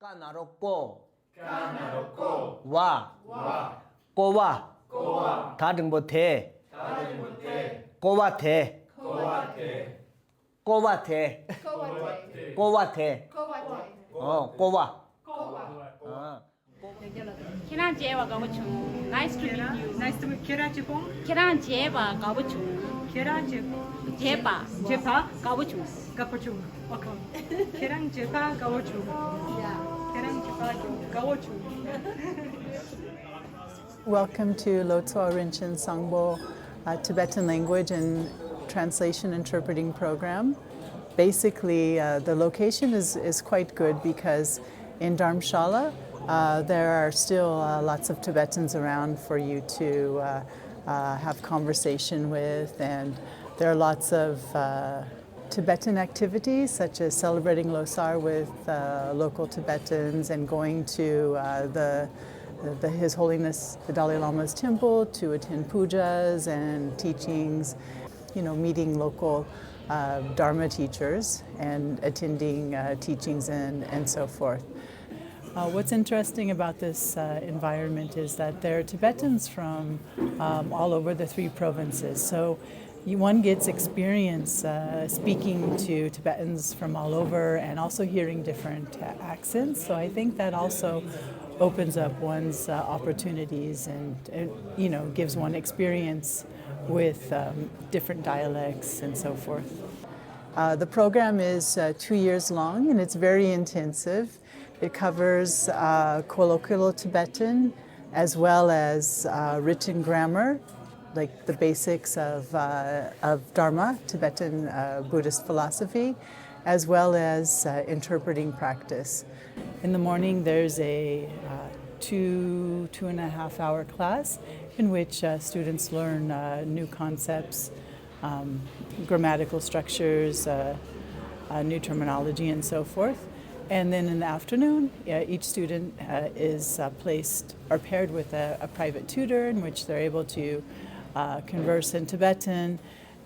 까나롭고 까나롭고 와, 와 꼬와 꼬와 다른 못해 다른 못해 꼬와태 꼬와태 꼬와태 꼬와태 꼬와태 어 꼬와 꼬와 어 Kiran Jeva Gabuchu. Nice to meet you. Nice to meet Kiran Jepong. Kiran Jeva Gabuchu. Kiran Jepa. Jepa Gabuchu. Gabuchu. Okay. Kiran Jepa Gabuchu. Yeah. Welcome to Lotso Rinchen Sangbo uh, Tibetan Language and Translation Interpreting Program. Basically, uh, the location is, is quite good because in Dharamshala uh, there are still uh, lots of Tibetans around for you to uh, uh, have conversation with, and there are lots of uh, Tibetan activities such as celebrating Losar with uh, local Tibetans and going to uh, the, the His Holiness the Dalai Lama's temple to attend pujas and teachings, you know, meeting local uh, Dharma teachers and attending uh, teachings and, and so forth. Uh, what's interesting about this uh, environment is that there are Tibetans from um, all over the three provinces. So one gets experience uh, speaking to Tibetans from all over and also hearing different uh, accents. So I think that also opens up one's uh, opportunities and, and you know gives one experience with um, different dialects and so forth. Uh, the program is uh, two years long and it's very intensive. It covers uh, colloquial Tibetan as well as uh, written grammar, like the basics of, uh, of Dharma, Tibetan uh, Buddhist philosophy, as well as uh, interpreting practice. In the morning, there's a uh, two, two and a half hour class in which uh, students learn new concepts, um, grammatical structures, new terminology, and so forth. And then in the afternoon, uh, each student uh, is uh, placed or paired with a, a private tutor in which they're able to uh, converse in Tibetan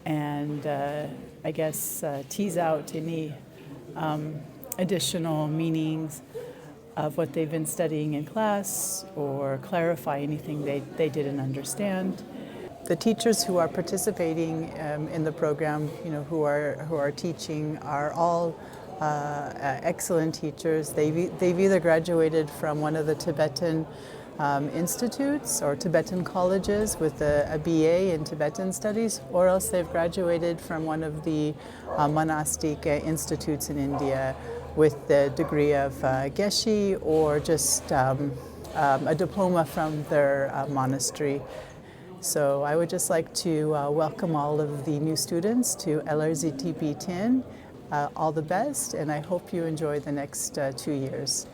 and uh, I guess uh, tease out any um, additional meanings of what they've been studying in class or clarify anything they, they didn't understand. The teachers who are participating um, in the program, you know, who are, who are teaching are all uh, uh, excellent teachers. They've, they've either graduated from one of the Tibetan um, institutes or Tibetan colleges with a, a BA in Tibetan studies, or else they've graduated from one of the uh, monastic uh, institutes in India with the degree of uh, Geshe or just um, um, a diploma from their uh, monastery. So I would just like to uh, welcome all of the new students to LRZTP 10. Uh, all the best, and I hope you enjoy the next uh, two years.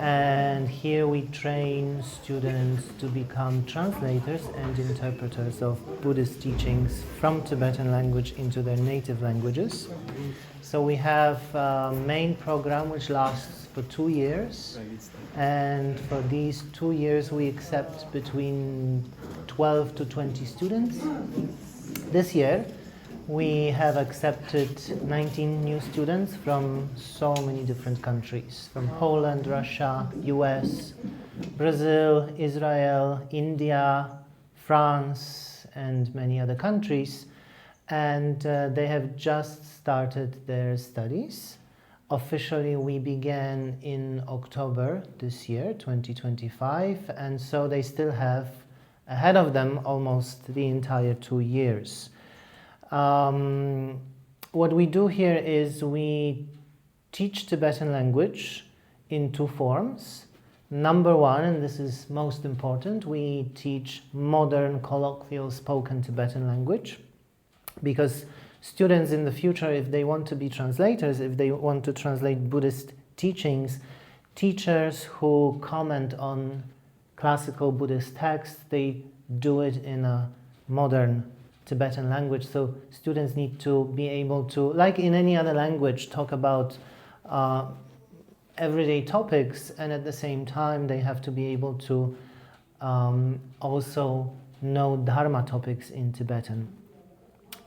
And here we train students to become translators and interpreters of Buddhist teachings from Tibetan language into their native languages. So we have a main program which lasts for two years, and for these two years we accept between 12 to 20 students. This year we have accepted 19 new students from so many different countries from Poland, Russia, US, Brazil, Israel, India, France, and many other countries. And uh, they have just started their studies. Officially, we began in October this year, 2025, and so they still have ahead of them almost the entire two years. Um, what we do here is we teach Tibetan language in two forms. Number one, and this is most important, we teach modern colloquial spoken Tibetan language because students in the future, if they want to be translators, if they want to translate Buddhist teachings, teachers who comment on classical Buddhist texts, they do it in a modern Tibetan language. So students need to be able to, like in any other language, talk about uh, everyday topics, and at the same time, they have to be able to um, also know Dharma topics in Tibetan.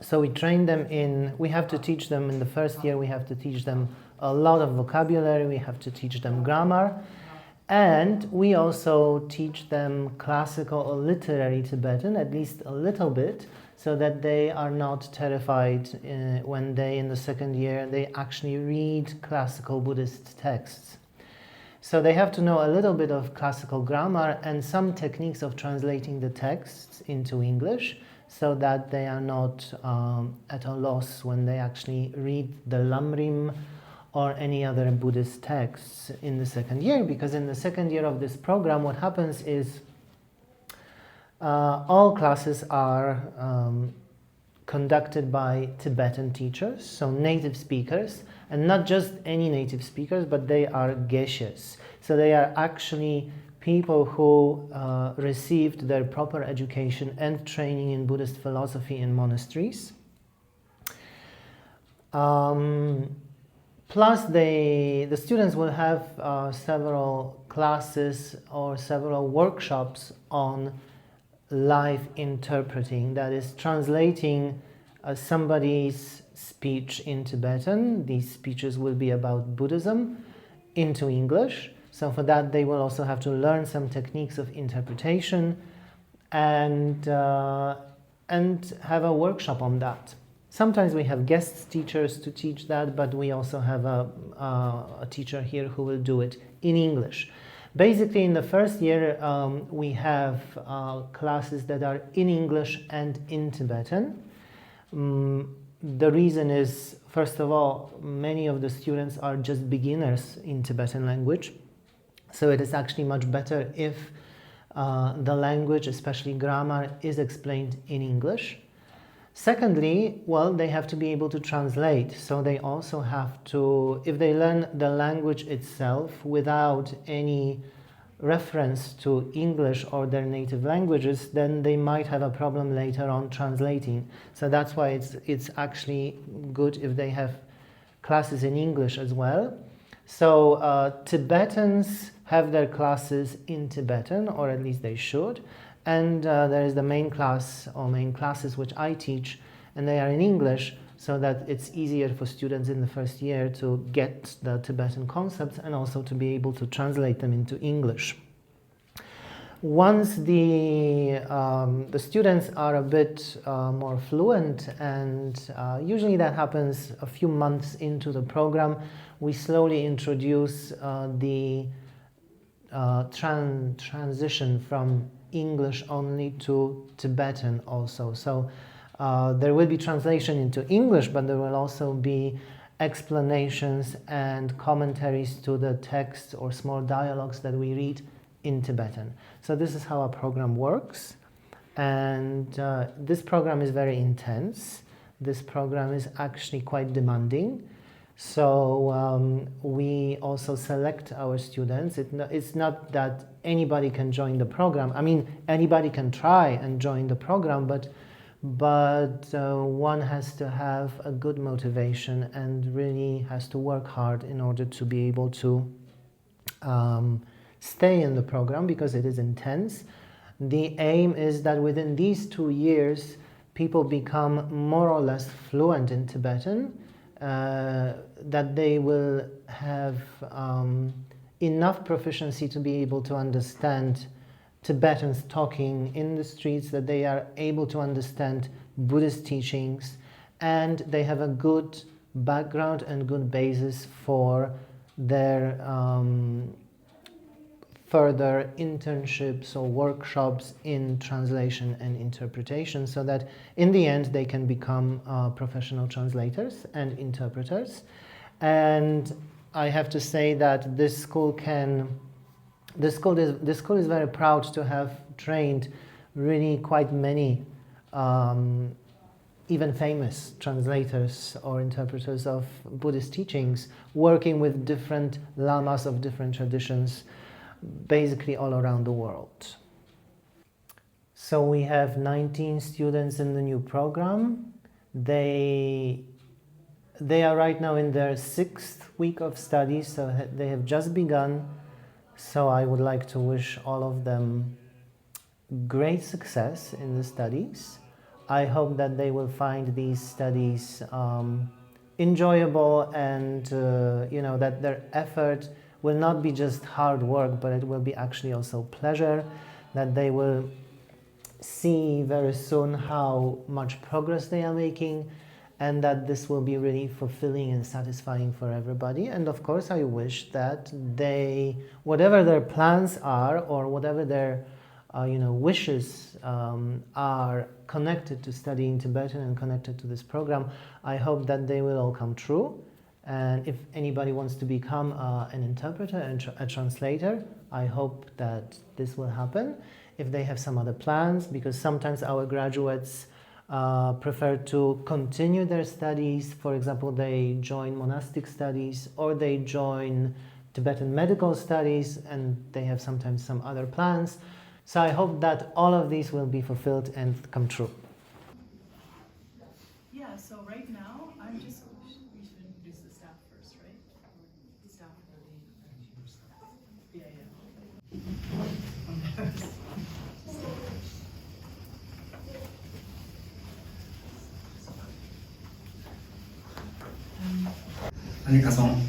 So we train them in, we have to teach them in the first year, we have to teach them a lot of vocabulary, we have to teach them grammar, and we also teach them classical or literary Tibetan, at least a little bit, so that they are not terrified uh, when they, in the second year, they actually read classical Buddhist texts. So they have to know a little bit of classical grammar and some techniques of translating the texts into English so that they are not um, at a loss when they actually read the Lamrim or any other Buddhist texts in the second year. Because in the second year of this program, what happens is uh, all classes are um, conducted by Tibetan teachers, so native speakers, and not just any native speakers, but they are geshes. So they are actually people who uh, received their proper education and training in Buddhist philosophy in monasteries. Um, plus, they, the students will have uh, several classes or several workshops on live interpreting, that is, translating uh, somebody's speech in Tibetan. These speeches will be about Buddhism into English. So, for that, they will also have to learn some techniques of interpretation and, uh, and have a workshop on that. Sometimes we have guest teachers to teach that, but we also have a, uh, a teacher here who will do it in English. Basically, in the first year, um, we have uh, classes that are in English and in Tibetan. Um, the reason is, first of all, many of the students are just beginners in Tibetan language. So it is actually much better if uh, the language, especially grammar, is explained in English. Secondly, well, they have to be able to translate. So they also have to, if they learn the language itself without any reference to English or their native languages, then they might have a problem later on translating. So that's why it's, it's actually good if they have classes in English as well. So uh, Tibetans have their classes in Tibetan, or at least they should and uh, there is the main class or main classes which I teach, and they are in English so that it's easier for students in the first year to get the Tibetan concepts and also to be able to translate them into English. Once the, um, the students are a bit uh, more fluent, and uh, usually that happens a few months into the program, we slowly introduce uh, the uh, tran- transition from English only to Tibetan also. So uh, there will be translation into English, but there will also be explanations and commentaries to the texts or small dialogues that we read in Tibetan. So this is how our program works. And uh, this program is very intense. This program is actually quite demanding. So um, we also select our students. It it's not that anybody can join the program. I mean, anybody can try and join the program, but but uh, one has to have a good motivation and really has to work hard in order to be able to um, stay in the program because it is intense. The aim is that within these two years, people become more or less fluent in Tibetan uh, that they will have um, enough proficiency to be able to understand Tibetans talking in the streets, that they are able to understand Buddhist teachings, and they have a good background and good basis for their um, further internships or workshops in translation and interpretation so that in the end they can become uh, professional translators and interpreters. And I have to say that this school can, this school is, this school is very proud to have trained really quite many um, even famous translators or interpreters of Buddhist teachings working with different lamas of different traditions basically all around the world. So we have 19 students in the new program. They they are right now in their sixth week of study, so they have just begun. So I would like to wish all of them great success in the studies. I hope that they will find these studies um, enjoyable and uh, you know that their effort will not be just hard work, but it will be actually also pleasure. That they will see very soon how much progress they are making and that this will be really fulfilling and satisfying for everybody. And of course i wish that they whatever their plans are or whatever their uh, you know wishes um, are connected to studying tibetan and connected to this program i hope that they will all come true. And if anybody wants to become uh, an interpreter and tr- a translator i hope that this will happen. If they have some other plans, because sometimes our graduates uh, prefer to continue their studies. For example, they join monastic studies or they join Tibetan medical studies, and they have sometimes some other plans. So I hope that all of these will be fulfilled and come true. 아니 가성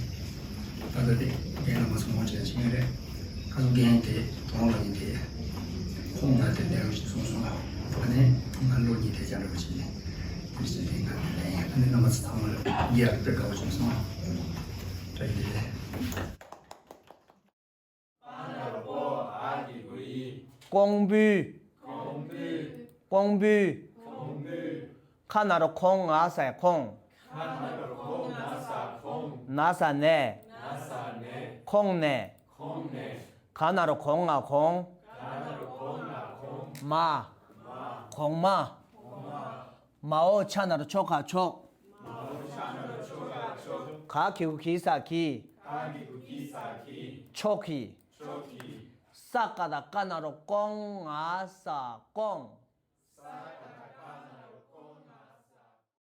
다들 얘는 무슨 문제 지면에 가족이한테 동원인데 공부할 때 내가 소소나 안에 말로니 되잖아 그지 그래서 내가 안에 남아서 상을 이해할 때 가고 싶어서 저희 공비. 공비. 공비. 카나로 콩 아세 콩. 나사네, 나사네, 콩네, 콩네, 가나로 공아 공, 가나로 공아 공, 마, 마, 공마, 공마, 마오차나로 초가 촉, 마오차나로 초가 촉, 가기구 기사 기, 가기구 기사 기, 초기, 초기, 사까다 까나로 꽁아사 꽁.